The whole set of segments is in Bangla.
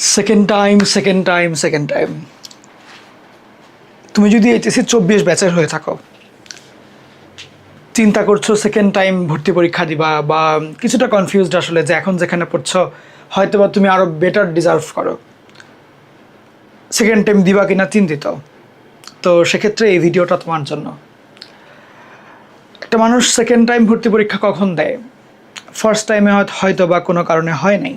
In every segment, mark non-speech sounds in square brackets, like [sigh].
Second time second time second time তুমি যদি এইচএসসি চব্বিশ ব্যাচের হয়ে থাকো, চিন্তা করছ সেকেন্ড টাইম ভর্তি পরীক্ষা দিবা বা কিছুটা কনফিউজড আসলে যে এখন যেখানে পড়ছো হয়তো বা তুমি আরও বেটার ডিজার্ভ করো। সেকেন্ড টাইম দিবা কিনা চিন্তিত। তো সেক্ষেত্রে এই ভিডিওটা তোমার জন্য। একটা মানুষ সেকেন্ড টাইম ভর্তি পরীক্ষা কখন দেয়? ফার্স্ট টাইমে হয়তো বা কোনো কারণে হয় নাই।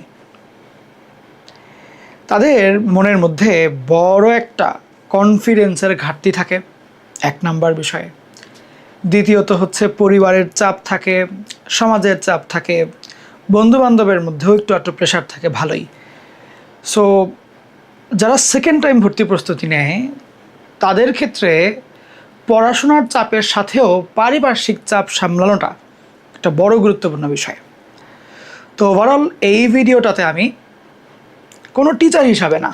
তাদের মনের মধ্যে বড় একটা কনফিডেন্সের ঘাটতি থাকে, এক নাম্বার বিষয়ে। দ্বিতীয়ত হচ্ছে পরিবারের চাপ থাকে, সমাজের চাপ থাকে বন্ধু বান্ধবের মধ্যেও একটু একটু প্রেশার থাকে, ভালোই। সো যারা সেকেন্ড টাইম ভর্তি প্রস্তুতি নেয়, তাদের ক্ষেত্রে পড়াশোনার চাপের সাথেও পারিপার্শ্বিক চাপ সামলানোটা একটা বড় গুরুত্বপূর্ণ বিষয়। তো ওভারঅল এই ভিডিওটাতে আমি কোনো টিচার হিসাবে না।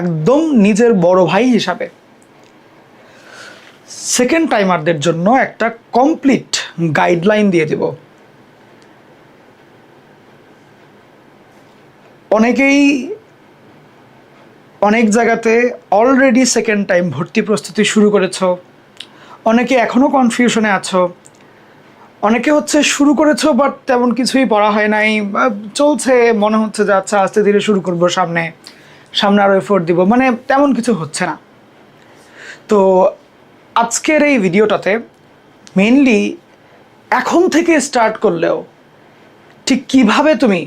একদম নিজের বড় ভাই হিসাবে। সেকেন্ড টাইমারদের জন্য একটা কমপ্লিট গাইডলাইন দিয়ে দেব। অনেকেই অনেক জায়গাতে অলরেডি সেকেন্ড টাইম ভর্তি প্রস্তুতি শুরু করেছ। অনেকে এখনও কনফিউশনে আছো। অনেকে হচ্ছে শুরু করেছ বাট তেমন কিছুই পড়া হয় নাই। চলছে, মনে হচ্ছে যে আচ্ছা আস্তে ধীরে শুরু করব, সামনে সামনে আরও এফোর্ট দিব। মানে তেমন কিছু হচ্ছে না। তো আজকের এই ভিডিওটাতে মেনলি এখন থেকে স্টার্ট করলেও ঠিক কীভাবে তুমি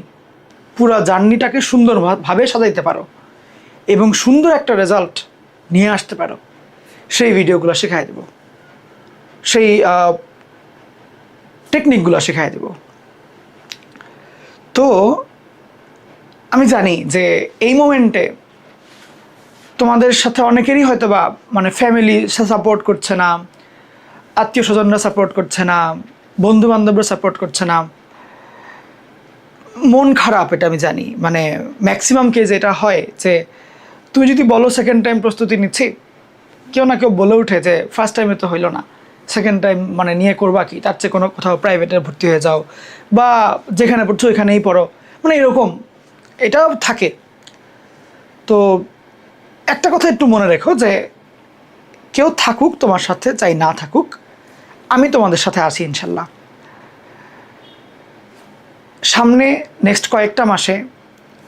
পুরো জার্নিটাকে সুন্দরভাবে সাজাইতে পারো এবং সুন্দর একটা রেজাল্ট নিয়ে আসতে পারো, সেই ভিডিওগুলো শেখাই দেব। সেই টেকনিকগুলো শেখাই দেব। তো, আমি জানি যে এই মোমেন্টে তোমাদের সাথে অনেকেরই হয়তো বা মানে ফ্যামিলি সাপোর্ট করছে না আত্মীয় স্বজনরা সাপোর্ট করছে না বন্ধু বান্ধবরা সাপোর্ট করছে না। মন খারাপ, এটা আমি জানি। মানে ম্যাক্সিমাম কেজ এটা হয় যে তুমি যদি বলো সেকেন্ড টাইম প্রস্তুতি নিচ্ছি, কেউ না কেউ বলে উঠে যে ফার্স্ট টাইমে তো হইল না। সেকেন্ড টাইম মানে নিয়ে করবা কি? তার চেয়ে কোনো কোথাও প্রাইভেটে ভর্তি হয়ে যাও বা যেখানে পড়ছো ওইখানেই পড়ো। মানে এরকম। এটাও থাকে। তো একটা কথা একটু মনে রেখো যে কেউ থাকুক তোমার সাথে চাই না থাকুক, আমি তোমাদের সাথে আছি ইনশাল্লাহ। সামনে নেক্সট কয়েকটা মাসে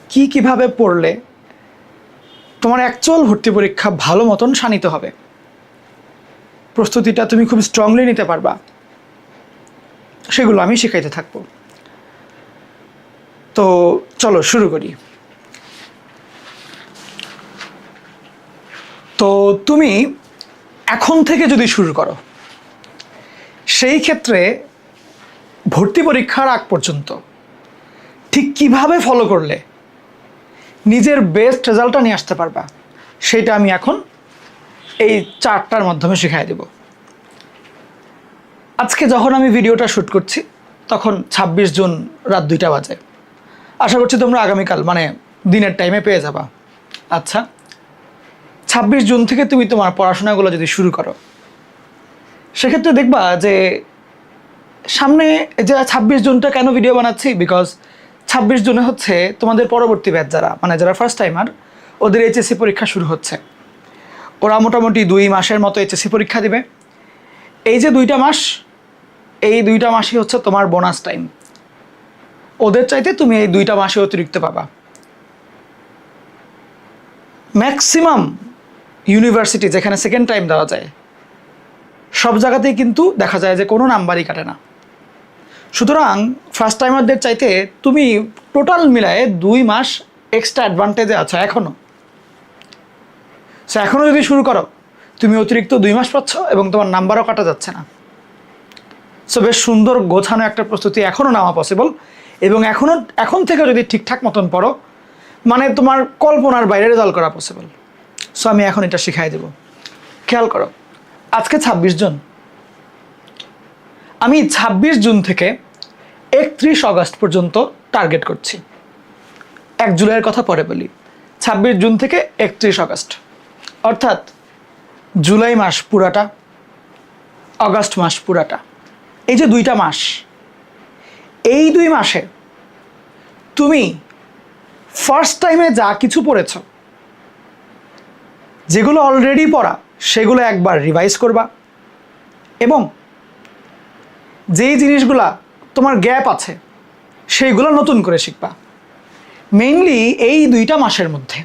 কি কীভাবে পড়লে তোমার অ্যাকচুয়াল ভর্তি পরীক্ষা ভালো মতন শানিত হবে? প্রস্তুতিটা তুমি খুব স্ট্রংলি নিতে পারবা। সেগুলো আমি শেখাইতে থাকব। তো চলো শুরু করি। তো তুমি এখন থেকে যদি শুরু করো, সেই ক্ষেত্রে ভর্তি পরীক্ষার আগ পর্যন্ত ঠিক কীভাবে ফলো করলে নিজের বেস্ট রেজাল্টটা নিয়ে আসতে পারবা, সেটা আমি এখন এই চারটার মাধ্যমে শেখাই দেব। আজকে যখন আমি ভিডিওটা শ্যুট করছি, তখন ২৬ জুন রাত দুইটা বাজে। আশা করছি তোমরা আগামীকাল মানে দিনের টাইমে পেয়ে যাবা। আচ্ছা ছাব্বিশ জুন থেকে তুমি তোমার পড়াশোনাগুলো যদি শুরু করো, সেক্ষেত্রে দেখবা যে সামনে যে ছাব্বিশ জুনটা কেন ভিডিও বানাচ্ছি? বিকজ ছাব্বিশ জুনে হচ্ছে তোমাদের পরবর্তী ব্যাচ যারা মানে যারা ফার্স্ট টাইমার ওদের এইচএসসি পরীক্ষা শুরু হচ্ছে। ওরা মোটামুটি দুই মাসের মতো এইচএসসি পরীক্ষা দেবে। এই যে দুইটা মাস, এই দুইটা মাসই হচ্ছে তোমার বোনাস টাইম ওদের চাইতে তুমি এই দুইটা মাসে অতিরিক্ত পাবা। ম্যাক্সিমাম ইউনিভার্সিটি যেখানে সেকেন্ড টাইম দেওয়া যায়, সব জায়গাতেই কিন্তু দেখা যায় যে কোনো নাম্বারই কাটে না। সুতরাং ফার্স্ট টাইমারদের চাইতে তুমি টোটাল মিলায়ে দুই মাস এক্সট্রা অ্যাডভান্টেজে আছো এখনও সো এখনও যদি শুরু করো, তুমি অতিরিক্ত দুই মাস পাচ্ছ এবং তোমার নাম্বারও কাটা যাচ্ছে না। সো বেশ সুন্দর গোছানো একটা প্রস্তুতি এখনও নেওয়া পসিবল এবং এখনও এখন থেকে যদি ঠিকঠাক মতন পড়ো মানে তোমার কল্পনার বাইরে রেজাল্ট করা পসিবল সো আমি এখন এটা শিখাই দেব। খেয়াল করো, আজকে ছাব্বিশ জুন। আমি ছাব্বিশ জুন থেকে একত্রিশ অগস্ট পর্যন্ত টার্গেট করছি। এক জুলাইয়ের কথা পরে বলি। ছাব্বিশ জুন থেকে একত্রিশ আগস্ট। অর্থাৎ জুলাই মাস পুরাটা আগস্ট মাস পুরাটা। এই যে দুইটা মাস, এই দুই মাসে তুমি ফার্স্ট টাইমে যা কিছু পড়েছ, যেগুলো অলরেডি পড়া, সেগুলো একবার রিভাইজ করবা এবং যেই জিনিসগুলা তোমার গ্যাপ আছে, সেইগুলো নতুন করে শিখবা। মেইনলি এই দুইটা মাসের মধ্যে।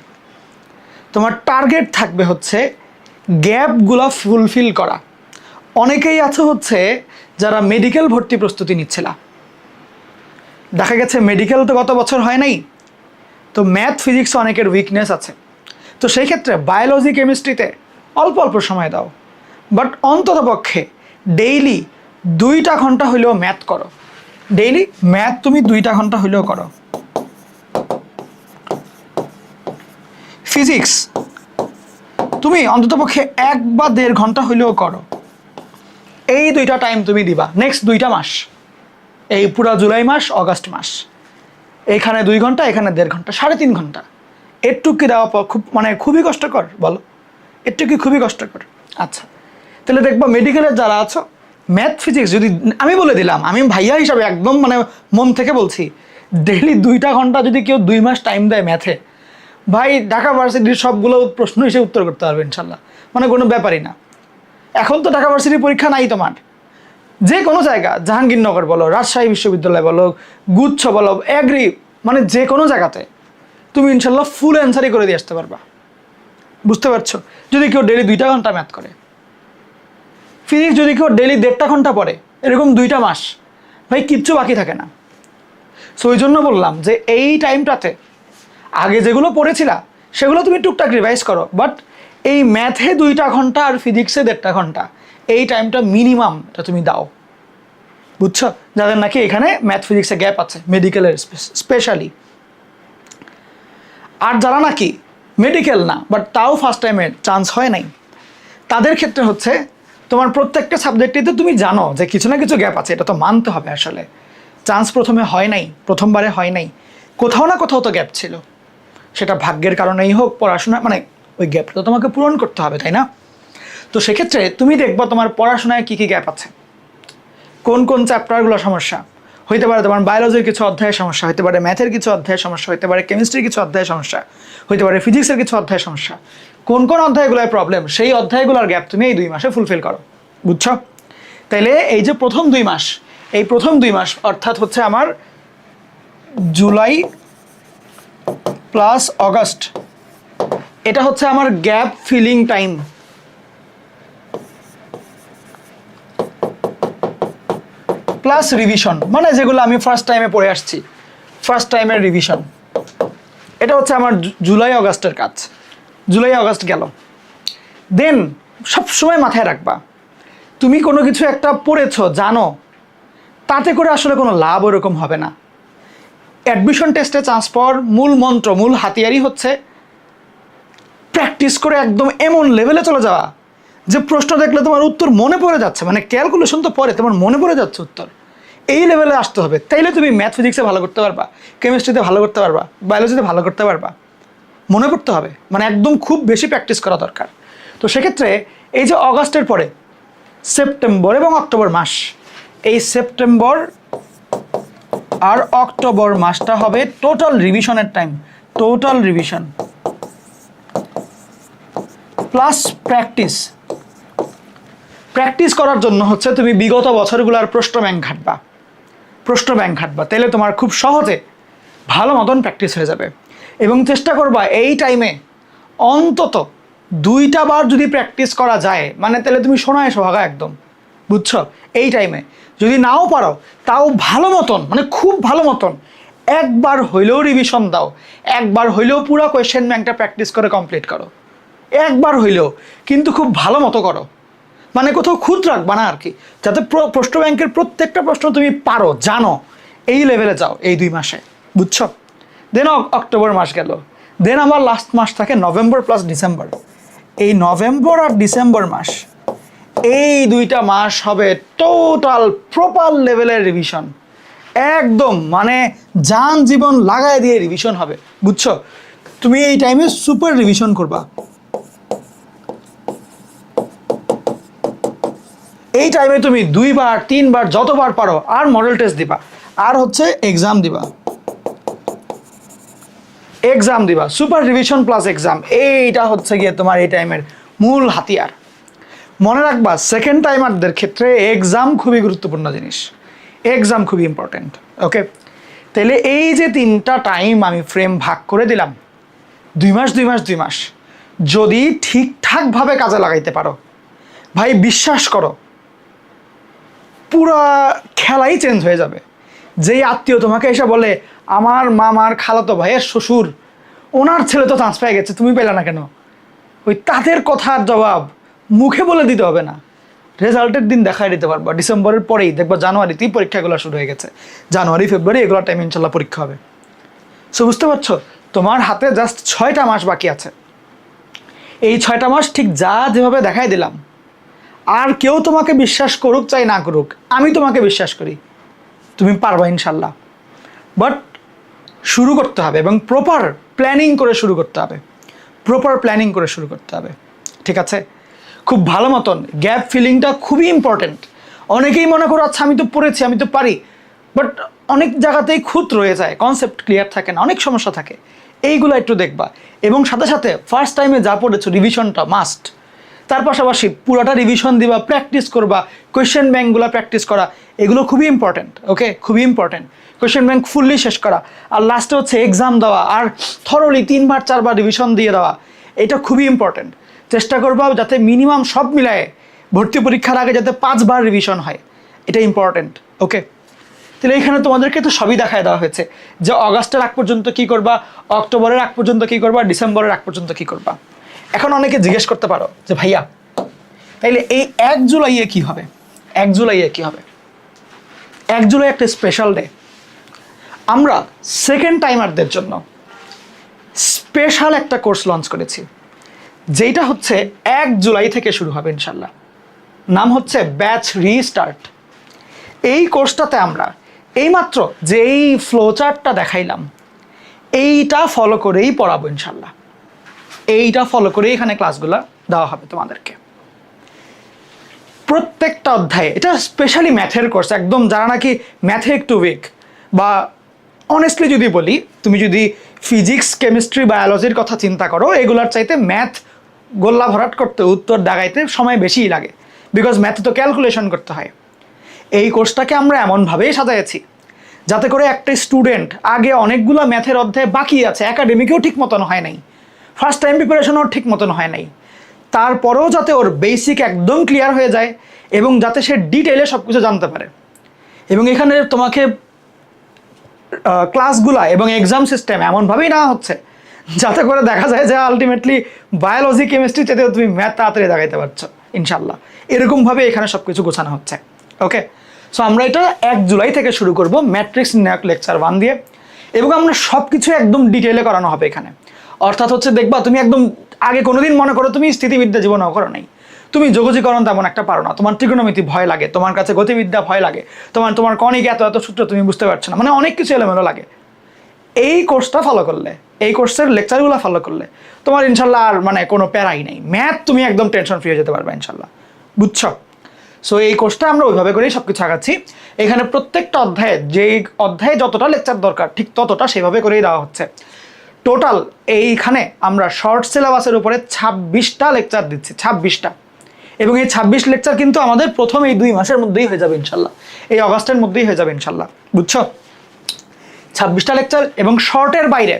তোমার টার্গেট থাকবে হচ্ছে গ্যাপগুলো ফুলফিল করা। অনেকেই আছে হচ্ছে যারা মেডিকেল ভর্তি প্রস্তুতি নিচ্ছিল। দেখা গেছে মেডিকেল তো গত বছর হয় নাই, তো ম্যাথ ফিজিক্স অনেকের উইকনেস আছে। তো সেই ক্ষেত্রে বায়োলজি কেমিস্ট্রিতে অল্প অল্প সময় দাও। বাট অন্তত পক্ষে ডেইলি দুইটা ঘণ্টা হইলেও ম্যাথ করো। ডেইলি ম্যাথ তুমি দুইটা ঘণ্টা হইলেও করো। ফিজিক্স তুমি অন্ততপক্ষে এক বা দেড় ঘণ্টা হইলেও করো। এই দুইটা টাইম তুমি দিবা নেক্সট দুইটা মাস। এই পুরা জুলাই মাস অগাস্ট মাস। এখানে দুই ঘণ্টা এখানে দেড় ঘণ্টা সাড়ে তিন ঘণ্টা। একটু কি দেওয়া খুব মানে খুবই কষ্টকর বলো? একটু কি খুবই কষ্টকর? আচ্ছা। তাহলে দেখব মেডিকেলের যারা আছো ম্যাথ ফিজিক্স যদি আমি বলে দিলাম আমি ভাইয়া হিসাবে একদম মানে মন থেকে বলছি ডেইলি দুইটা ঘণ্টা যদি কেউ দুই মাস টাইম দেয় ম্যাথে ভাই ঢাকা ভার্সিটির সবগুলো প্রশ্ন হিসেবে উত্তর করতে পারবে ইনশাল্লাহ। মানে কোনো ব্যাপারই না। এখন তো ঢাকা ভার্সিটির পরীক্ষা নাই তোমার। যে কোনো জায়গা, জাহাঙ্গীরনগর বলো, রাজশাহী বিশ্ববিদ্যালয় বলো, গুচ্ছ বলো অ্যাগ্রি মানে যে কোনো জায়গাতে তুমি ইনশাল্লাহ ফুল অ্যান্সারই করে দিয়ে আসতে পারবা। বুঝতে পারছ? যদি কেউ ডেলি দুইটা ঘণ্টা ম্যাথ করে। ফিজিক্স যদি কেউ ডেলি দেড়টা ঘণ্টা পড়ে, এরকম দুইটা মাস, ভাই কিচ্ছু বাকি থাকে না। সো ওই জন্য বললাম যে এই টাইমটাতে আগে যেগুলো পড়েছিলা, সেগুলো তুমি টুকটাক রিভাইজ করো। বাট এই ম্যাথে দুইটা ঘণ্টা আর ফিজিক্সে দেড়টা ঘণ্টা, এই টাইমটা মিনিমাম এটা তুমি দাও। বুঝছ? যাদের নাকি এখানে ম্যাথ ফিজিক্সে গ্যাপ আছে মেডিকেলের স্পেশালি আর যারা নাকি মেডিকেল না বাট তাও ফার্স্ট টাইমে চান্স হয় নাই, তাদের ক্ষেত্রে হচ্ছে তোমার প্রত্যেকটা সাবজেক্টেতে তুমি জানো যে কিছু না কিছু গ্যাপ আছে, এটা তো মানতে হবে আসলে। চান্স প্রথমে হয় নাই, প্রথমবারে হয় নাই। কোথাও না কোথাও তো গ্যাপ ছিল। সেটা ভাগ্যের কারণেই হোক, পড়াশোনা মানে ওই গ্যাপটা তো তোমাকে পূরণ করতে হবে, তাই না? তো সেক্ষেত্রে তুমি দেখবা তোমার পড়াশোনায় কী কী গ্যাপ আছে। কোন কোন চ্যাপ্টারগুলো সমস্যা? হইতে পারে তোমার বায়োলজির কিছু অধ্যায়ের সমস্যা হতে পারে ম্যাথের কিছু অধ্যায়ের সমস্যা হতে পারে কেমিস্ট্রির কিছু অধ্যায়ের সমস্যা হতে পারে ফিজিক্সের কিছু অধ্যায়ের সমস্যা। কোন কোন অধ্যায়গুলোর প্রবলেম সেই অধ্যায়গুলোর গ্যাপ তুমি এই দুই মাসে ফুলফিল করো, বুঝছ? তাইলে এই যে প্রথম দুই মাস, এই প্রথম দুই মাস অর্থাৎ হচ্ছে আমার জুলাই প্লাস অগস্ট। এটা হচ্ছে আমার gap filling time. Plus revision মানে যেগুলো আমি ফার্স্ট টাইমে পড়ে আসছি। ফার্স্ট টাইমের রিভিশন এটা হচ্ছে আমার জুলাই অগাস্টের কাজ। জুলাই অগাস্ট গেল। দেন সবসময় মাথায় রাখবা, তুমি কোনো কিছু একটা পড়েছো, জানো, তাতে করে আসলে কোনো লাভ ওরকম হবে না। অ্যাডমিশন টেস্টে চান্স পাওয়ার মূল মন্ত্র, মূল হাতিয়ারই হচ্ছে প্র্যাকটিস করে একদম এমন লেভেলে চলে যাওয়া। যে প্রশ্ন দেখলে তোমার উত্তর মনে পড়ে যাচ্ছে মানে ক্যালকুলেশন তো পরে তোমার মনে পড়ে যাচ্ছে উত্তর। এই লেভেলে আসতে হবে। তাইলে তুমি ম্যাথ ফিজিক্সে ভালো করতে পারবা কেমিস্ট্রিতে ভালো করতে পারবা বায়োলজিতে ভালো করতে পারবা। মনে করতে হবে মানে একদম খুব বেশি প্র্যাকটিস করা দরকার। তো সেক্ষেত্রে এই যে অগাস্টের পরে, সেপ্টেম্বর এবং অক্টোবর মাস, এই সেপ্টেম্বর আর অক্টোবর মাসটা হবে total রিভিশনের time total revision plus practice practice করার জন্য হচ্ছে তুমি বিগত বছরগুলোর প্রশ্ন ব্যাংক ঘাটবা। প্রশ্ন ব্যাংক ঘাটবা তাহলে তোমার খুব সহজে ভালো মতন প্র্যাকটিস হয়ে যাবে। এবং চেষ্টা করবা এই টাইমে অন্তত দুইটা বার যদি প্র্যাকটিস করা যায় মানে তাহলে তুমি শোনায় সোহাগা একদম। বুঝছ? এই টাইমে যদি নাও পারো, তাও ভালো মতন মানে খুব ভালো মতন, একবার হইলেও রিভিশন দাও। একবার হইলেও পুরো কোয়েশ্চেন ব্যাংকটা প্র্যাকটিস করে কমপ্লিট করো। একবার হইলেও, কিন্তু খুব ভালো মতো করো। মানে কোথাও খুঁত রাখবা না আর কি। যাতে প্রশ্ন ব্যাংকের প্রত্যেকটা প্রশ্ন তুমি পারো, জানো। এই লেভেলে যাও এই দুই মাসে। বুঝছ? দেন অক্টোবর মাস গেল। দেন আমার লাস্ট মাস থাকে নভেম্বর প্লাস ডিসেম্বর এই নভেম্বর আর ডিসেম্বর মাস এই দুইটা মাস হবে টোটাল প্রপার লেভেলের রিভিশন একদম মানে যান জীবন লাগায় দিয়ে রিভিশন হবে, বুঝছ? তুমি এই টাইমে সুপার রিভিশন করবা। এই টাইমে তুমি দুইবার, তিনবার, যতবার পারো আর মডেল টেস্ট দিবা, আর হচ্ছে এক্সাম দিবা। এক্সাম দিবা সুপার রিভিশন প্লাস এক্সাম এইটা হচ্ছে গিয়ে তোমার এই টাইমের মূল হাতিয়ার। মনে রাখবা সেকেন্ড টাইমারদের ক্ষেত্রে এক্সাম খুবই গুরুত্বপূর্ণ জিনিস। এক্সাম খুবই ইম্পর্ট্যান্ট ওকে তাহলে এই যে তিনটা টাইম আমি ফ্রেম ভাগ করে দিলাম, দুই মাস দুই মাস দুই মাস, যদি ঠিকঠাকভাবে কাজে লাগাইতে পারো, ভাই বিশ্বাস করো, পুরা খেলাই চেঞ্জ হয়ে যাবে। যেই আত্মীয় তোমাকে এসে বলে, আমার মামার খালাতো ভাইয়ের শ্বশুর, ওনার ছেলে তো চান্স পেয়ে গেছে, তুমি পেলে না কেন? ওই তাদের কথার জবাব মুখে বলে দিতে হবে না। রেজাল্টের দিন দেখাই দিতে পারবা ডিসেম্বরের পরেই দেখবা জানুয়ারিতেই পরীক্ষাগুলো শুরু হয়ে গেছে। জানুয়ারি, ফেব্রুয়ারি এগুলো টাইম ইনশাল্লাহ পরীক্ষা হবে। সো বুঝতে পারছ? তোমার হাতে জাস্ট ছয়টা মাস বাকি আছে। এই ছয়টা মাস ঠিক যা যেভাবে দেখাই দিলাম, আর কেউ তোমাকে বিশ্বাস করুক চাই না করুক, আমি তোমাকে বিশ্বাস করি। তুমি পারবা ইনশাল্লাহ। বাট শুরু করতে হবে এবং প্রপার প্ল্যানিং করে শুরু করতে হবে। প্রপার প্ল্যানিং করে শুরু করতে হবে। ঠিক আছে? খুব ভালো মতন গ্যাপ ফিলিংটা খুবই ইম্পর্টেন্ট অনেকেই মনে করো আচ্ছা আমি তো পড়েছি, আমি তো পারি। বাট অনেক জায়গাতেই খুঁত রয়ে যায় কনসেপ্ট ক্লিয়ার থাকে না, অনেক সমস্যা থাকে। এইগুলো একটু দেখবা। এবং সাথে সাথে ফার্স্ট টাইমে যা পড়েছো রিভিশনটা মাস্ট তার পাশাপাশি পুরোটা রিভিশন দিবা প্র্যাকটিস করবা কোয়েশ্চেন ব্যাঙ্কগুলো প্র্যাকটিস করা, এগুলো খুবই ইম্পর্ট্যান্ট ওকে খুবই ইম্পর্টেন্ট কোয়েশ্চেন ব্যাঙ্ক ফুললি শেষ করা। আর লাস্টে হচ্ছে এক্সাম দেওয়া, আর থরলি তিনবার, চারবার রিভিশন দিয়ে দেওয়া। এটা খুবই ইম্পর্ট্যান্ট চেষ্টা করবা যাতে মিনিমাম সব মিলায়ে ভর্তি পরীক্ষার আগে যাতে পাঁচবার রিভিশন হয়। এটা ইম্পর্ট্যান্ট ওকে তাহলে এখানে তোমাদেরকে তো সবই দেখায় দেওয়া হয়েছে যে অগাস্টের আগ পর্যন্ত কি করবা, অক্টোবরের আগ পর্যন্ত কি করবা, ডিসেম্বরের আগ পর্যন্ত কি করবা? এখন অনেকে জিজ্ঞেস করতে পারো যে, ভাইয়া তাইলে এই এক জুলাইয়ে কি হবে? এক জুলাইয়ে কি হবে? এক জুলাই একটা স্পেশাল ডে আমরা সেকেন্ড টাইমারদের জন্য স্পেশাল একটা কোর্স লঞ্চ করেছি। যেটা হচ্ছে এক জুলাই থেকে শুরু হবে ইনশাল্লাহ। নাম হচ্ছে ব্যাচ রিস্টার্ট। এই কোর্সটাতে আমরা এইমাত্র যে এই ফ্লোচার্টটা দেখাইলাম, এইটা ফলো করেই পড়াবো ইনশাল্লাহ। এইটা ফলো করেই এখানে ক্লাসগুলো দেওয়া হবে তোমাদেরকে। প্রত্যেকটা অধ্যায়ে, এটা স্পেশালি ম্যাথের কোর্স একদম যারা নাকি ম্যাথে একটু উইক বা অনেস্টলি যদি বলি, তুমি যদি ফিজিক্স কেমিস্ট্রি বায়োলজির কথা চিন্তা করো, এগুলার চাইতে ম্যাথ গোল্লা ভরাট করতে উত্তর দাগাইতে সময় বেশিই লাগে বিকজ ম্যাথে তো ক্যালকুলেশন করতে হয়। এই কোর্সটাকে আমরা এমনভাবেই সাজাইছি, যাতে করে একটা স্টুডেন্ট আগে অনেকগুলো ম্যাথের অধ্যায় বাকি আছে একাডেমিকেও ঠিক মতন হয় নাই ফার্স্ট টাইম প্রিপারেশনও ঠিক মতন হয় নাই। তারপরেও যাতে ওর বেসিক একদম ক্লিয়ার হয়ে যায় এবং যাতে সে ডিটেলে সব কিছু জানতে পারে। এবং এখানে তোমাকে ক্লাসগুলা এবং এক্সাম সিস্টেম এমনভাবেই না হচ্ছে যাতে করে দেখা যায় যে আলটিমেটলি বায়োলজি কেমিস্ট্রি চেতে তুমি ম্যাথ তাড়াতাড়ি দেখাইতে পারছ ইনশাল্লাহ এরকমভাবে এখানে সব কিছু গোছানো হচ্ছে ওকে সো আমরা এটা এক জুলাই থেকে শুরু করব ম্যাট্রিক্স নির্ণায়ক লেকচার ওয়ান দিয়ে, এবং আমরা সব কিছু একদম ডিটেলে করানো হবে এখানে। অর্থাৎ হচ্ছে দেখবা, তুমি একদম আগে কোনোদিন মনে করো তুমি স্থিতিবিদ্যা জীবনেও করো নাই। তুমি যোগজীকরণ তেমন একটা পারো না, তোমার ত্রিকোণমিতি ভয় লাগে, তোমার কাছে গতিবিদ্যা ভয় লাগে, তোমার তোমার কণিক এত এত সূত্র তুমি বুঝতে পারছ না মানে অনেক কিছু এলোমেলো লাগে। এই কোর্সটা ফলো করলে এই কোর্সের লেকচারগুলো ফলো করলে তোমার ইনশাল্লাহ আর মানে কোনো প্যারাই নেই। ম্যাথ তুমি একদম টেনশন ফ্রি হয়ে যেতে পারবে ইনশাল্লাহ। বুঝছ? সো এই কোর্সটা আমরা ওইভাবে করেই সব কিছু আগাচ্ছি। এখানে প্রত্যেকটা অধ্যায়ে যে অধ্যায়ে যতটা লেকচার দরকার, ঠিক ততটা সেভাবে করেই দেওয়া হচ্ছে। টোটাল এইখানে আমরা শর্ট সিলেবাসের উপরে ছাব্বিশটা লেকচার দিচ্ছি, ছাব্বিশটা। এবং এই ছাব্বিশ লেকচার কিন্তু আমাদের প্রথম এই দুই মাসের মধ্যেই হয়ে যাবে ইনশাল্লাহ। এই অগাস্টের মধ্যেই হয়ে যাবে ইনশাল্লাহ। বুঝছ? ছাব্বিশটা লেকচার এবং শর্টের বাইরে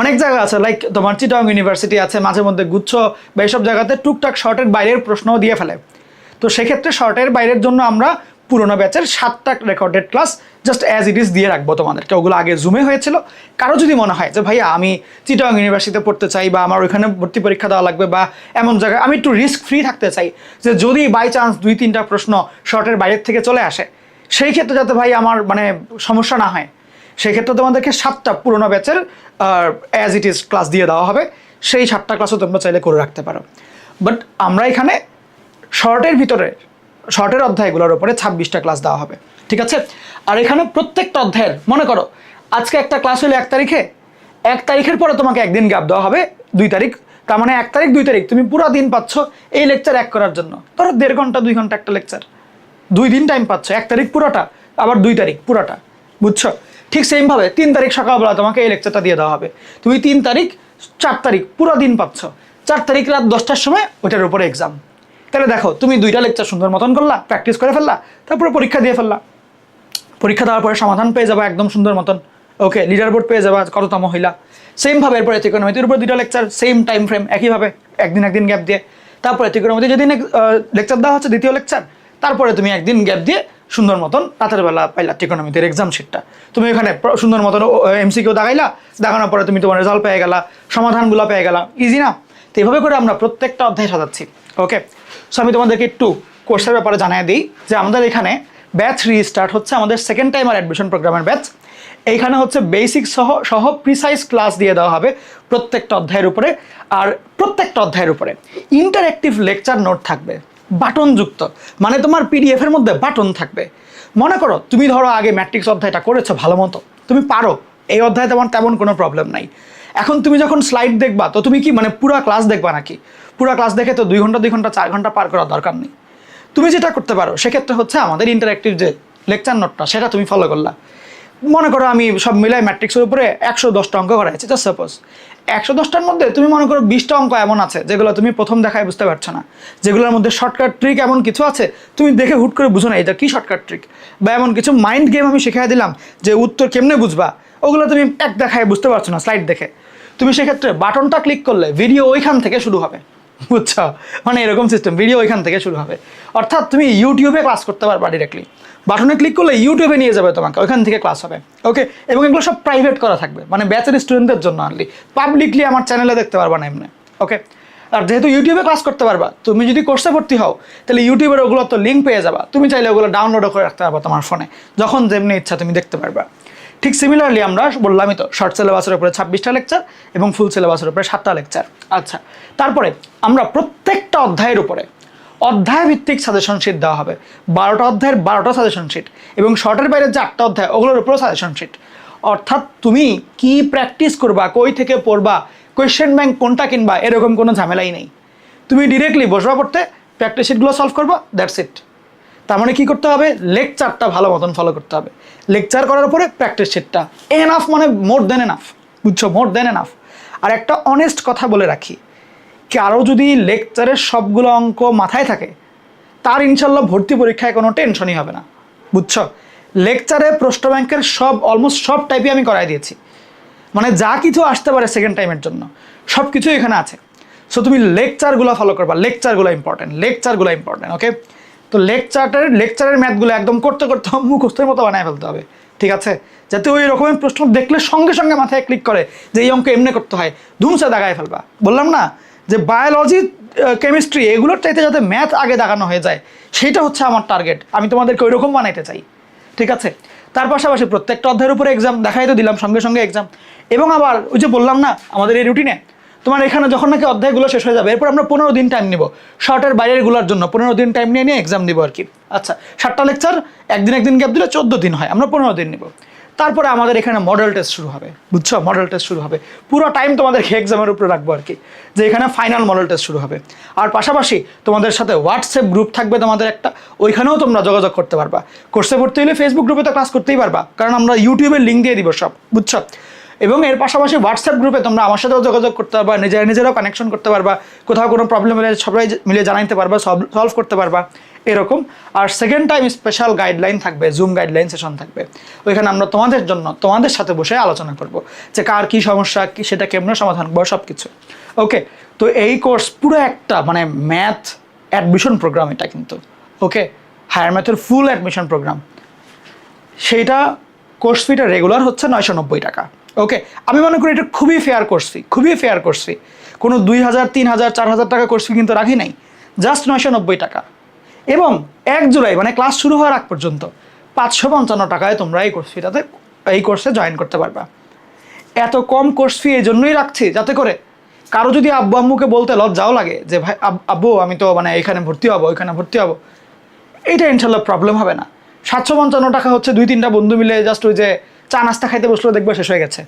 অনেক জায়গা আছে লাইক তোমার চিটং ইউনিভার্সিটি আছে, মাঝে মধ্যে গুচ্ছ বা এইসব জায়গাতে টুকটাক শর্টের বাইরের প্রশ্নও দিয়ে ফেলে। তো সেক্ষেত্রে শর্টের বাইরের জন্য আমরা পুরোনো ব্যাচের সাতটা recorded class just as it is দিয়ে রাখব তোমাদেরকে। ওগুলো আগে জুমে হয়েছিল। কারও যদি মনে হয় যে, ভাইয়া, আমি চিটং ইউনিভার্সিটিতে পড়তে চাই বা আমার ওইখানে ভর্তি পরীক্ষা দেওয়া লাগবে বা এমন জায়গায়, আমি একটু রিস্ক ফ্রি থাকতে চাই যে যদি বাই চান্স দুই তিনটা প্রশ্ন শর্টের বাইরের থেকে চলে আসে, সেই ক্ষেত্রে যাতে ভাই আমার মানে সমস্যা না হয়। সেই ক্ষেত্রে তোমাদেরকে সাতটা পুরোনো ব্যাচের অ্যাজ ইট ইজ ক্লাস দিয়ে দেওয়া হবে। সেই সাতটা ক্লাসও তোমরা চাইলে করে রাখতে পারো। বাট আমরা এখানে শর্টের ভিতরে শর্টের অধ্যায়গুলোর উপরে ছাব্বিশটা ক্লাস দেওয়া হবে। ঠিক আছে? আর এখানে প্রত্যেকটা অধ্যায়ের, মনে করো, আজকে একটা ক্লাস হলো এক তারিখে। এক তারিখের পরে তোমাকে একদিন গ্যাপ দেওয়া হবে, দুই তারিখ। তার মানে এক তারিখ, দুই তারিখ। তুমি পুরো দিন পাচ্ছ এই লেকচার এক করার জন্য। ধরো দেড় ঘণ্টা, দুই ঘণ্টা একটা লেকচার দুই দিন টাইম পাচ্ছ, এক তারিখ পুরোটা, আবার দুই তারিখ পুরোটা। বুঝছ? ঠিক সেমভাবে তিন তারিখ সকালবেলা তোমাকে এই লেকচারটা দিয়ে দেওয়া হবে। তুমি তিন তারিখ, চার তারিখ, পুরো দিন পাচ্ছ। চার তারিখ রাত দশটার সময় ওইটার উপরে এক্সাম তাহলে দেখো, তুমি দুইটা লেকচার সুন্দর মতন করলা প্র্যাকটিস করে ফেললা, তারপরে পরীক্ষা দিয়ে ফেললা। পরীক্ষা দেওয়ার পরে সমাধান পেয়ে যাবা একদম সুন্দর মতন। ওকে লিডার বোর্ড পেয়ে যাবা কততম হইলা। সেমভাবে এরপরে ত্রিকোণমিতির উপর দুইটা লেকচার সেম টাইম ফ্রেম একইভাবে একদিন একদিন গ্যাপ দিয়ে। তারপরে ত্রিকোণমিতি যেদিন লেকচার দেওয়া হচ্ছে, দ্বিতীয় লেকচার তারপরে তুমি একদিন গ্যাপ দিয়ে সুন্দর মতন রাতের বেলা পাইলা ত্রিকোণমিতির এক্সাম শিটটা তুমি প্র- সুন্দর মতন এমসিকিউ দাগাইলা দাগানোর পরে তুমি তোমার রেজাল্ট পেয়ে গেলা, সমাধানগুলো পেয়ে গেলা। ইজি না? তো এইভাবে করে আমরা প্রত্যেকটা অধ্যায় সাজাচ্ছি ওকে সো আমি তোমাদেরকে একটু কোর্সের ব্যাপারে জানিয়ে দিই যে আমাদের এখানে ব্যাচ রিস্টার্ট হচ্ছে আমাদের সেকেন্ড টাইম আর অ্যাডমিশন প্রোগ্রামের ব্যাচ এইখানে হচ্ছে বেসিক সহ সহ প্রিসাইজ ক্লাস দিয়ে দেওয়া হবে প্রত্যেকটা অধ্যায়ের উপরে আর প্রত্যেকটা অধ্যায়ের উপরে। ইন্টারেক্টিভ লেকচার নোট থাকবে। বাটনযুক্ত। মানে তোমার পিডিএফ এর মধ্যে বাটন থাকবে। মনে করো, তুমি ধরো আগে ম্যাট্রিক্স অধ্যায়টা করেছ ভালো মতো। তুমি পারো, এই অধ্যায়ে তেমন তেমন কোনো প্রবলেম নাই। এখন তুমি যখন স্লাইড দেখবা, তো তুমি কি মানে পুরা ক্লাস দেখবা নাকি? পুরা ক্লাস দেখে তো দুই ঘণ্টা দুই ঘণ্টা, চার ঘণ্টা পার করার দরকার নেই। তুমি যেটা করতে পারো, সেক্ষেত্রে হচ্ছে আমাদের ইন্টারাক্টিভ যে লেকচার নোটটা সেটা তুমি ফলো করলা। মনে করো আমি সব মিলাই ম্যাট্রিক্সের উপরে একশো দশটা অঙ্ক করাইছি জাস্ট সাপোজ একশো দশটার মধ্যে তুমি মনে করো বিশটা অঙ্ক এমন আছে, যেগুলো তুমি প্রথম দেখায় বুঝতে পারছ না। যেগুলোর মধ্যে শর্টকাট ট্রিক এমন কিছু আছে, তুমি দেখে হুট করে বুঝো না এটা কী শর্টকাট ট্রিক বা এমন কিছু মাইন্ড গেম আমি শেখাই দিলাম যে উত্তর কেমনে বুঝবা, ওগুলো তুমি এক দেখায় বুঝতে পারছ না স্লাইড দেখে। তুমি সেক্ষেত্রে বাটনটা ক্লিক করলে ভিডিও ওইখান থেকে শুরু হবে। [laughs] বুঝছ? মানে এরকম সিস্টেম ভিডিও ওইখান থেকে শুরু হবে। অর্থাৎ তুমি ইউটিউবে ক্লাস করতে পারবা ডিরেক্টলি বাটনে ক্লিক করলে ইউটিউবে নিয়ে যাবে তোমাকে ওইখান থেকে ক্লাস হবে। ওকে এবং এগুলো সব প্রাইভেট করা থাকবে মানে ব্যাচের স্টুডেন্টদের জন্য আনলি পাবলিকলি আমার চ্যানেলে দেখতে পারবা না এমনি। ওকে আর যেহেতু ইউটিউবে ক্লাস করতে পারবা, তুমি যদি কোর্সে ভর্তি হও, তাহলে ইউটিউবের ওগুলো তো লিঙ্ক পেয়ে যাবা। তুমি চাইলে ওগুলো ডাউনলোডও করে রাখতে পারবা তোমার ফোনে যখন যেমনি ইচ্ছা তুমি দেখতে পারবা। ঠিক সিমিলারলি আমরা বললামই তো শর্ট সিলেবাসের উপরে ছাব্বিশটা লেকচার এবং ফুল সিলেবাসের উপরে সাতটা লেকচার আচ্ছা। তারপরে আমরা প্রত্যেকটা অধ্যায়ের উপরে অধ্যায় ভিত্তিক সাজেশন শিট দেওয়া হবে। বারোটা অধ্যায়ের বারোটা সাজেশন শিট এবং শর্টের বাইরে যে আটটা অধ্যায় ওগুলোর উপরেও সাজেশন শিট অর্থাৎ তুমি কি প্র্যাকটিস করবা কই থেকে পড়বা কোয়েশ্চেন ব্যাংক কোনটা কিনবা এরকম কোনো ঝামেলাই নেই। তুমি ডিরেক্টলি বসবা পড়তে প্র্যাকটিস শিটগুলো সলভ করবা দ্যাটস ইট তার মানে কী করতে হবে? লেকচারটা ভালো মতন ফলো করতে হবে। লেকচার করার পরে প্র্যাকটিস শিটটা এনাফ মানে মোর দেন এনাফ বুঝছ? মোর দেন এনাফ আর একটা অনেস্ট কথা বলে রাখি। কারও যদি লেকচারের সবগুলো অঙ্ক মাথায় থাকে, তার ইনশাল্লাহ ভর্তি পরীক্ষায় কোনো টেনশনই হবে না। বুঝছ? লেকচারে প্রশ্ন ব্যাংকের সব অলমোস্ট সব টাইপই আমি করাই দিয়েছি। মানে যা কিছু আসতে পারে সেকেন্ড টাইমের জন্য। সব কিছু এখানে আছে। সো তুমি লেকচারগুলো ফলো করবা। লেকচারগুলো ইম্পর্টেন্ট লেকচারগুলো ইম্পর্টেন্ট ওকে তো লেকচারের লেকচারের ম্যাথগুলো একদম করতে করতে [laughs] মুখস্থের মতো বানায় ফেলতে হবে, ঠিক আছে? যাতে ওই রকমের প্রশ্ন দেখলে সঙ্গে সঙ্গে মাথায় ক্লিক করে যে এই অঙ্ক এমনি করতে হয়, ধুমসে দাগায় ফেলবা। বললাম না যে বায়োলজি কেমিস্ট্রি এগুলোর চাইতে যাতে ম্যাথ আগে দাগানো হয়ে যায়, সেটা হচ্ছে আমার টার্গেট আমি তোমাদেরকে ওই রকম বানাইতে চাই, ঠিক আছে? তার পাশাপাশি প্রত্যেকটা অধ্যায়ের উপরে এক্সাম দেখাই তো দিলাম, সঙ্গে সঙ্গে এক্সাম এবং আবার ওই যে বললাম না, আমাদের এই রুটিনে তোমার এখানে যখন নাকি অধ্যায়গুলো শেষ হয়ে যাবে, এরপর আমরা পনেরো দিন টাইম নিব। শর্টের বাইরেরগুলোর জন্য পনেরো দিন টাইম নিয়ে নিয়ে এক্সাম দিব আর কি। আচ্ছা সাতটা লেকচার একদিন একদিন গ্যাপ দিলে চোদ্দ দিন হয়, আমরা পনেরো দিন নিব। তারপরে আমাদের এখানে মডেল টেস্ট শুরু হবে, বুঝছ? মডেল টেস্ট শুরু হবে। পুরো টাইম তোমাদেরকে এক্সামের উপরে রাখব আর কি, যে এখানে ফাইনাল মডেল টেস্ট শুরু হবে। আর পাশাপাশি তোমাদের সাথে হোয়াটসঅ্যাপ গ্রুপ থাকবে তোমাদের একটা, ওইখানেও তোমরা যোগাযোগ করতে পারবা। কোর্সে ভর্তি হলে ফেসবুক গ্রুপে তো ক্লাস করতেই পারবা, কারণ আমরা ইউটিউবের লিঙ্ক দিয়ে দিব সব, বুঝছ? এবং এর পাশাপাশি হোয়াটসঅ্যাপ গ্রুপে তোমরা আমার সাথেও যোগাযোগ করতে পারবা, নিজেরা, নিজেরাও কানেকশন করতে পারবা, কোথাও কোনো প্রবলেম হলে সবাই মিলে জানাইতে পারবা সলভ করতে পারবা, এরকম। আর সেকেন্ড টাইম স্পেশাল গাইডলাইন থাকবে জুম গাইডলাইন সেশন থাকবে। ওইখানে আমরা তোমাদের জন্য, তোমাদের সাথে বসে আলোচনা করব যে কার কী সমস্যা, কি সেটা কেমন সমাধান করব সব কিছু ওকে তো এই কোর্স পুরো একটা মানে ম্যাথ অ্যাডমিশন প্রোগ্রাম এটা কিন্তু। ওকে হায়ার ম্যাথের ফুল অ্যাডমিশন প্রোগ্রাম সেইটা কোর্স ফিটা রেগুলার হচ্ছে নয়শো নব্বই টাকা। ওকে আমি মনে করি এটা খুবই ফেয়ার করছি খুবই ফেয়ার করছি কোনো দুই হাজার, তিন হাজার, চার হাজার টাকা কোর্স ফি কিন্তু রাখি নাই। জাস্ট নয়শো নব্বই টাকা। এবং এক জুলাই মানে ক্লাস শুরু হওয়ার আগ পর্যন্ত পাঁচশো পঞ্চান্ন টাকায় তোমরা এই কোর্স ফিটাতে এই কোর্সে জয়েন করতে পারবা। এত কম কোর্স ফি এই জন্যই রাখছি, যাতে করে কারও যদি আব্বু আম্মুকে বলতে লজ্জাও লাগে যে, ভাই, আব- আব্বু, আমি তো মানে এখানে ভর্তি হব, ওইখানে ভর্তি হব। এইটা ইনশাল্লাহ প্রবলেম হবে না। সাতশো পঞ্চান্ন টাকা হচ্ছে দুই তিনটা বন্ধু মিলে জাস্ট ওই যে চা নাস্তা খাইতে বসলেও দেখবে শেষ হয়ে গেছে।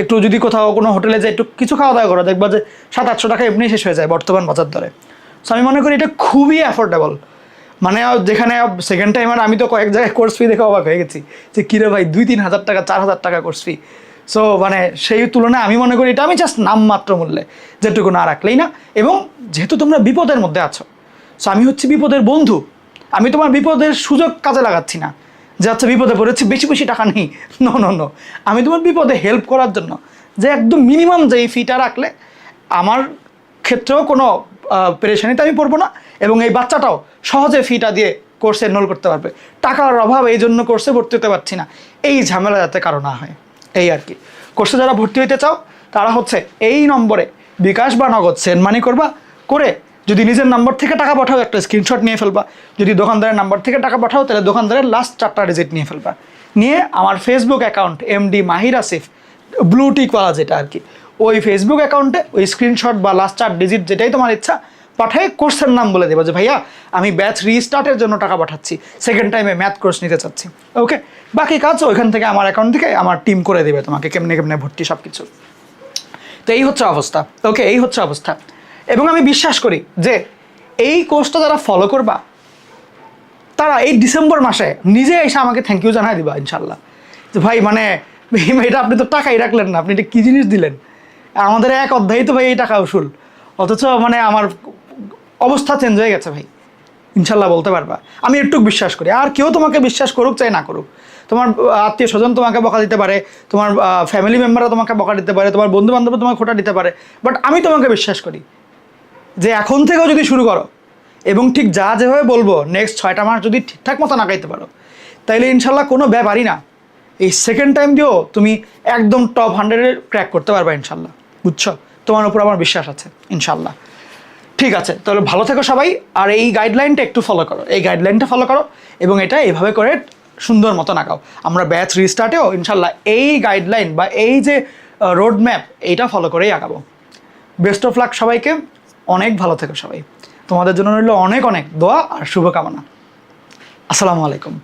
একটু যদি কোথাও কোনো হোটেলে যায় একটু কিছু খাওয়া দাওয়া করো, দেখবা যে সাত, আটশো টাকা এমনি শেষ হয়ে যায় বর্তমান বাজার দরে। সো আমি মনে করি এটা খুবই অ্যাফোর্ডেবল মানে যেখানে সেকেন্ড টাইম আর আমি তো কয়েক জায়গায় কোর্স ফি দেখে অবাক হয়ে গেছি যে কিরে ভাই, দুই, তিন হাজার টাকা, চার হাজার টাকা কোর্স ফি সো মানে সেই তুলনায় আমি মনে করি এটা আমি জাস্ট নামমাত্র মূল্যে যেটুকু না রাখলেই না। এবং যেহেতু তোমরা বিপদের মধ্যে আছো সো আমি হচ্ছি বিপদের বন্ধু। আমি তোমার বিপদের সুযোগ কাজে লাগাচ্ছি না। যে আচ্ছা বিপদে পড়েছি, বেশি বেশি টাকা নেই। নো নো নো আমি তোমার বিপদে হেল্প করার জন্য যে একদম মিনিমাম যে এই ফিটা রাখলে আমার ক্ষেত্রেও কোনো পেরেশানিতে আমি পড়ব না এবং এই বাচ্চাটাও সহজে ফিটা দিয়ে কোর্সে এনরোল করতে পারবে। টাকার অভাব এই জন্য কোর্সে ভর্তি হতে পারছি না। এই ঝামেলা যাতে কারও না হয়। এই আর কি। কোর্সে যারা ভর্তি হতে চাও, তারা হচ্ছে এই নম্বরে বিকাশ বা নগদ সেন্ড মানি করবা, করে যদি নিজের নাম্বার থেকে টাকা পাঠাও, একটা স্ক্রিনশট নিয়ে ফেলবা। যদি দোকানদারের নাম্বার থেকে টাকা পাঠাও, তাহলে দোকানদারের লাস্ট চারটা ডিজিট নিয়ে ফেলবা। নিয়ে আমার Facebook account MD Mahir Asif blue টিকওয়ালা যেটা আর কি, ওই ফেসবুক অ্যাকাউন্টে ওই স্ক্রিনশট বা লাস্ট চার ডিজিট যেটাই তোমার ইচ্ছা, পাঠায় কোর্সের নাম বলে দেবো যে, ভাইয়া, আমি ব্যাচ রিস্টার্টের জন্য টাকা পাঠাচ্ছি সেকেন্ড টাইমে ম্যাথ কোর্স নিতে চাচ্ছি। ওকে বাকি কাজ ওইখান থেকে আমার অ্যাকাউন্ট থেকে আমার টিম করে দেবে তোমাকে, কেমনে কেমনে ভর্তি সব কিছু তো এই হচ্ছে অবস্থা। ওকে এই হচ্ছে অবস্থা। এবং আমি বিশ্বাস করি যে এই কোর্সটা যারা ফলো করবা, তারা এই ডিসেম্বর মাসে নিজে এসে আমাকে থ্যাংক ইউ জানাই দিবা ইনশাল্লাহ যে ভাই মানে এটা আপনি তো টাকাই রাখলেন না, আপনি এটা কী জিনিস দিলেন? আমাদের এক অধ্যায় তো ভাই এই টাকা উসুল। অথচ মানে আমার অবস্থা চেঞ্জ হয়ে গেছে ভাই। ইনশাল্লাহ বলতে পারবা। আমি একটু বিশ্বাস করি। আর কেউ তোমাকে বিশ্বাস করুক চাই না করুক। তোমার আত্মীয় স্বজন তোমাকে বকা দিতে পারে, তোমার ফ্যামিলি মেম্বাররা তোমাকে বকা দিতে পারে, তোমার বন্ধু বান্ধব তোমাকে খোটা দিতে পারে। বাট আমি তোমাকে বিশ্বাস করি। যে এখন থেকেও যদি শুরু করো, এবং ঠিক যা যেভাবে বলব নেক্সট ছয়টা মাস যদি ঠিকঠাক মতো নাগাইতে পারো, তাইলে ইনশাল্লাহ কোনো ব্যাপারই না। এই সেকেন্ড টাইম দিয়েও তুমি একদম টপ হান্ড্রেডে ক্র্যাক করতে পারবে ইনশাল্লাহ। বুঝছ? তোমার উপর আমার বিশ্বাস আছে, ইনশাল্লাহ। ঠিক আছে, তাহলে ভালো থেকো সবাই, আর এই গাইডলাইনটা একটু ফলো করো। এই গাইডলাইনটা ফলো করো, এবং এটা এভাবে করে সুন্দর মতো নাগাও আমরা ব্যাচ রিস্টার্টেও ইনশাল্লাহ এই গাইডলাইন বা এই যে রোড ম্যাপ এইটা ফলো করেই আগাবো। বেস্ট অফ লাক সবাইকে। অনেক ভালো থেকো সবাই। তোমাদের জন্য রইল অনেক অনেক দোয়া আর শুভকামনা। আসসালামু আলাইকুম।